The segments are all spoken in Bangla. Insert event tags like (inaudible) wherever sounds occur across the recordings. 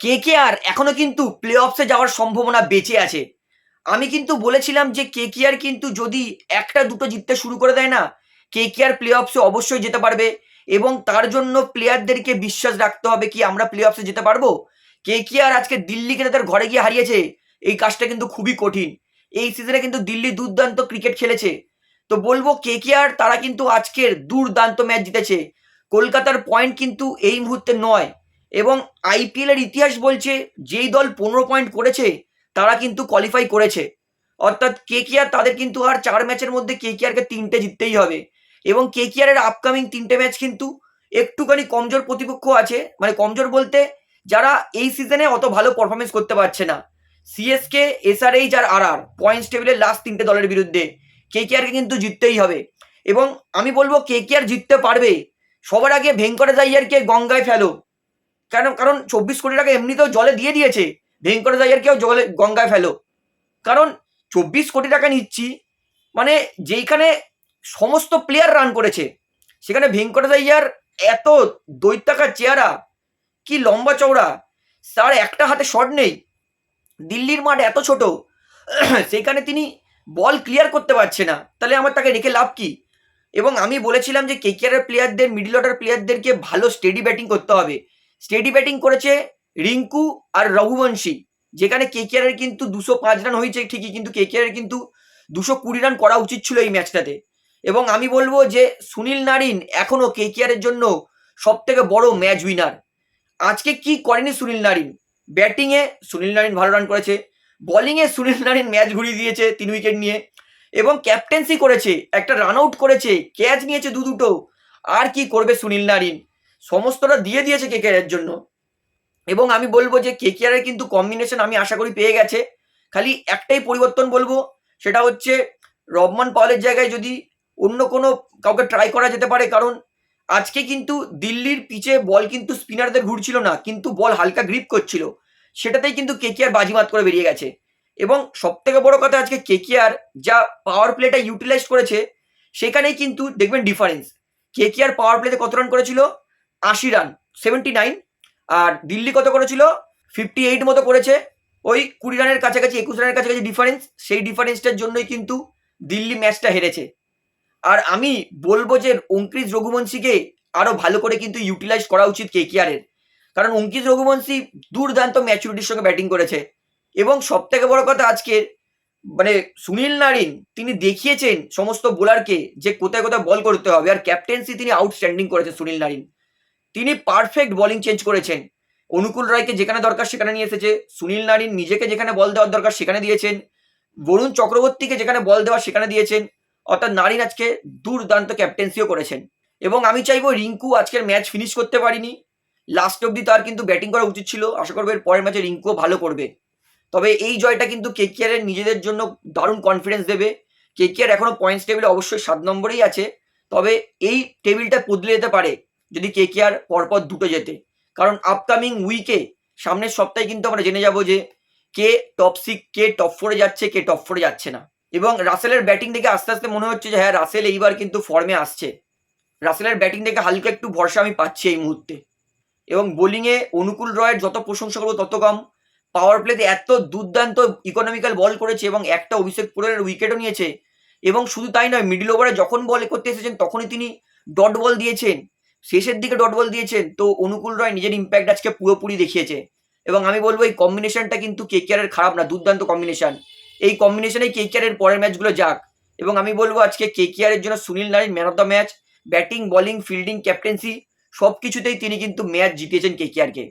কে কে আর এখনও কিন্তু প্লে অফসে যাওয়ার সম্ভাবনা বেঁচে আছে। আমি কিন্তু বলেছিলাম যে কে কে আর কিন্তু যদি একটা দুটো জিততে শুরু করে দেয় না, কে কে আর প্লে অফসে অবশ্যই যেতে পারবে এবং তার জন্য প্লেয়ারদেরকে বিশ্বাস রাখতে হবে কি আমরা প্লে অফসে যেতে পারব? কে কে আর আজকে দিল্লিকে তাদের ঘরে গিয়ে হারিয়েছে? এই কাজটা কিন্তু খুবই কঠিন। এই সিজনে কিন্তু দিল্লি দুর্দান্ত ক্রিকেট খেলেছে। তো বলব কে কে আর তারা কিন্তু আজকের দুর্দান্ত ম্যাচ জিতেছে। কলকাতার পয়েন্ট কিন্তু এই মুহূর্তে নয়। এবং আইপিএল এর ইতিহাস বলছে, যেই দল পনেরো পয়েন্ট করেছে, তারা কিন্তু কোয়ালিফাই করেছে। অর্থাৎ কে কে আর তাদের কিন্তু আর চার ম্যাচের মধ্যে কে কে আরকে তিনটে জিততেই হবে। এবং কে কে আর এর আপকামিং তিনটে ম্যাচ কিন্তু একটুখানি কমজোর প্রতিপক্ষ আছে। মানে কমজোর বলতে যারা এই সিজনে অত ভালো পারফরমেন্স করতে পারছে না। সিএসকে এসআরএইচ আর আর আর পয়েন্টস টেবিলের লাস্ট তিনটে দলের বিরুদ্ধে কে কে আরকে কিন্তু জিততেই হবে। এবং আমি বলব কে কে আর জিততে পারবে। সবার আগে ভেঙ্কটেশ আইয়ারকে গঙ্গায় ফেলো। কেন? কারণ চব্বিশ কোটি টাকা এমনিতেও জলে দিয়ে দিয়েছে। ভেঙ্কটেশ আইয়ারকেও জলে, গঙ্গায় ফেলো। কারণ চব্বিশ কোটি টাকা নিচ্ছি মানে যেইখানে সমস্ত প্লেয়ার রান করেছে, সেখানে ভেঙ্কটেশ আইয়ার এত দৈত্যাকার চেহারা, কি লম্বা চওড়া, তার একটা হাতে শট নেই, দিল্লির মাঠ এত ছোট, (clears throat) সেখানে তিনি বল ক্লিয়ার করতে পারছে না। তাহলে আমার তাকে রেখে লাভ কি? এবং আমি বলেছিলাম যে কেকেআরের প্লেয়ারদের মিডল অর্ডার প্লেয়ারদেরকে ভালো স্টেডি ব্যাটিং করতে হবে। স্টেডি ব্যাটিং করেছে রিঙ্কু আর রঘুবংশী। যেখানে কেকেআরের কিন্তু দুশো পাঁচ রান হয়েছে, ঠিকই, কিন্তু কেকেআরের কিন্তু দুশো কুড়ি রান করা উচিত ছিল এই ম্যাচটাতে এবং আমি বলব যে সুনীল নারিন এখনও কেকেআরের জন্য সব থেকে বড় ম্যাচ উইনার আজকে কি করেনি সুনীল নারিন? ব্যাটিংয়ে সুনীল নারিন ভালো রান করেছে বোলিংয়ে সুনীল নারিন ম্যাচ ঘুরিয়ে দিয়েছে তিন উইকেট নিয়ে, এবং ক্যাপ্টেন্সি করেছে, একটা রান আউট করেছে ক্যাচ নিয়েছে দু দুটো। আর কি করবে সুনীল নারিন? সমস্তটা দিয়ে দিয়েছে কেকেআরের জন্য। এবং আমি বলব যে কেকেআরের কিন্তু কম্বিনেশন আমি আশা করি পেয়ে গেছে। খালি একটাই পরিবর্তন বলব, সেটা হচ্ছে রবমান পাওয়ালের জায়গায় যদি অন্য কোনো কাউকে ট্রাই করা যেতে পারে, কারণ আজকে কিন্তু দিল্লির পিচে বল কিন্তু স্পিনারদের ঘুরছিল না, কিন্তু বল হালকা গ্রিপ করছিল। সেটাতেই কিন্তু কেকেআর বাজিমাত করে বেরিয়ে গেছে। এবং সব থেকে বড় কথা আজকে কেকেআর যা পাওয়ার প্লেটা ইউটিলাইজ করেছে, সেখানেই কিন্তু দেখবেন ডিফারেন্স কেকেআর পাওয়ার প্লেতে কত রান করেছিল? আশি রান সেভেন্টি নাইন আর দিল্লি কত করেছিল? ফিফটি এইট মতো করেছে। ওই কুড়ি রানের কাছাকাছি, একুশ রানের কাছাকাছি ডিফারেন্স সেই ডিফারেন্সটার জন্যই কিন্তু দিল্লি ম্যাচটা হেরেছে। আর আমি বলব যে অঙ্কিত রঘুবংশীকে আরও ভালো করে কিন্তু ইউটিলাইজ করা উচিত কেকেআরের কারণ অঙ্কিত রঘুবংশী দুর্দান্ত ম্যাচুরিটির সঙ্গে ব্যাটিং করেছে। এবং সব থেকে বড় কথা আজকে মানে সুনীল নারিন, তিনি দেখিয়েছেন সমস্ত বোলারকে যে কোথায় কোথায় বল করতে হবে। আর ক্যাপ্টেন্সি তিনি আউটস্ট্যান্ডিং করেছেন সুনীল নারিন। তিনি পারফেক্ট বোলিং চেঞ্জ করেছেন। অনুকূল রায়কে যেখানে দরকার সেখানে নিয়ে এসেছে, সুনীল নারিন নিজেকে যেখানে বল দেওয়ার দরকার সেখানে দিয়েছেন, বরুণ চক্রবর্তীকে যেখানে বল দেওয়া সেখানে দিয়েছেন, অর্থাৎ নারিন আজকে দুর্দান্ত ক্যাপ্টেন্সিও করেছেন। এবং আমি চাইব রিঙ্কু আজকের ম্যাচ ফিনিশ করতে পারিনি। লাস্ট অব্দি তার কিন্তু ব্যাটিং করা উচিত ছিল। আশা করব এর পরের ম্যাচে রিঙ্কুও ভালো করবে। তবে এই জয়টা কিন্তু এর নিজেদের জন্য দারুণ কনফিডেন্স দেবে। কেকেআর এখনও পয়েন্টস টেবিলে অবশ্যই সাত নম্বরেই আছে। তবে এই টেবিলটা বদলে যেতে পারে। যদি কেকেআর পরপর দুটো যেতে কারণ আপকামিং উইকে সামনের সপ্তাহে কিন্তু আমরা জেনে যাব যে, কে টপ সিক্স কে টপ ফোরে যাচ্ছে, কে টপ ফোরে যাচ্ছে না। এবং রাসেলের ব্যাটিং দেখে আস্তে আস্তে মনে হচ্ছে যে হ্যাঁ রাসেল এইবার কিন্তু ফর্মে আসছে। রাসেলের ব্যাটিং দেখে হালকা একটু ভরসা আমি পাচ্ছি এই মুহূর্তে। এবং বোলিংয়ে অনুকূল রয়ের যত প্রশংসা করব, তত কম। পাওয়ার প্লেতে এত দুর্দান্ত ইকোনমিক্যাল বল করেছে এবং একটা অভিষেক পুরের উইকেটও নিয়েছে। এবং শুধু তাই নয় মিডল ওভারে যখন বল করতে এসেছেন, তখনই তিনি ডট বল দিয়েছেন। শেষের দিকে ডট বল দিয়েছেন, তো অনুকূল রয় নিজের ইম্প্যাক্ট আজকে পুরোপুরি দেখিয়েছে। এবং আমি বলব এই কম্বিনেশনটা কিন্তু কেকেআরের খারাপ না, দুর্দান্ত কম্বিনেশন এই কম্বিনেশনেই কেকেআরের পরের ম্যাচগুলো যাক। এবং আমি বলব আজকে কেকেআরের জন্য Sunil Narine man of the match batting bowling fielding captaincy সব কিছুতেই তিনি কিন্তু ম্যাচ জিতিয়েছেন কেকেআরকে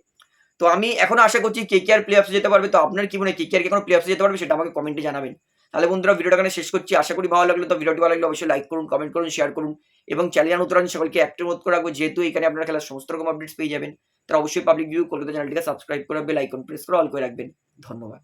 তো আমি এখনও আশা করছি কেকেআর প্লে অফসে যেতে পারবে। তো আপনার কি মনে হয় কেকেআরকে কোনো প্লে অফসে যেতে পারবে সেটা আমাকে কমেন্টে জানাবেন। তাহলে বন্ধুরা ভিডিওটা এখানে শেষ করছি। আশা করি ভালো লাগল, তো ভিডিওটি ভালো লাগলে অবশ্যই লাইক করুন কমেন্ট করুন শেয়ার করুন। এবং চ্যানেল নতুন সকলকে অ্যাক্টিভ মত করে রাখব, যেহেতু এখানে আপনার খেলার সমস্ত রকম আপডেটস পেয়ে যাবেন। তারা অবশ্যই পাবলিক ভিউ কলকাতা চ্যানেলটিকে সাবস্ক্রাইব করে বেল আইকন প্রেস করে অল করে রাখবেন। ধন্যবাদ।